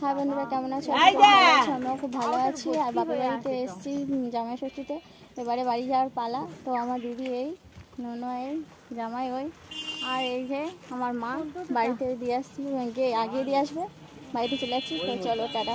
হ্যাঁ বন্ধুরা কেমন আছো? আমরাও খুব ভালো আছি। আর বাপের বাড়িতে এসেছি জামাই ষষ্ঠীতে এবারে বাড়ি যাওয়ার পালা। তো আমার দিদি এই ননো এই জামাই ওই। আর এই যে আমার মা বাড়িতে দিয়ে আসছি গিয়ে আগে দিয়ে আসবে। বাড়িতে চলে যাচ্ছি তো চলো টাটা।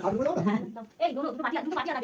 가는 거야? 에이, 너는 누구 맞지? 누구 맞지 않아?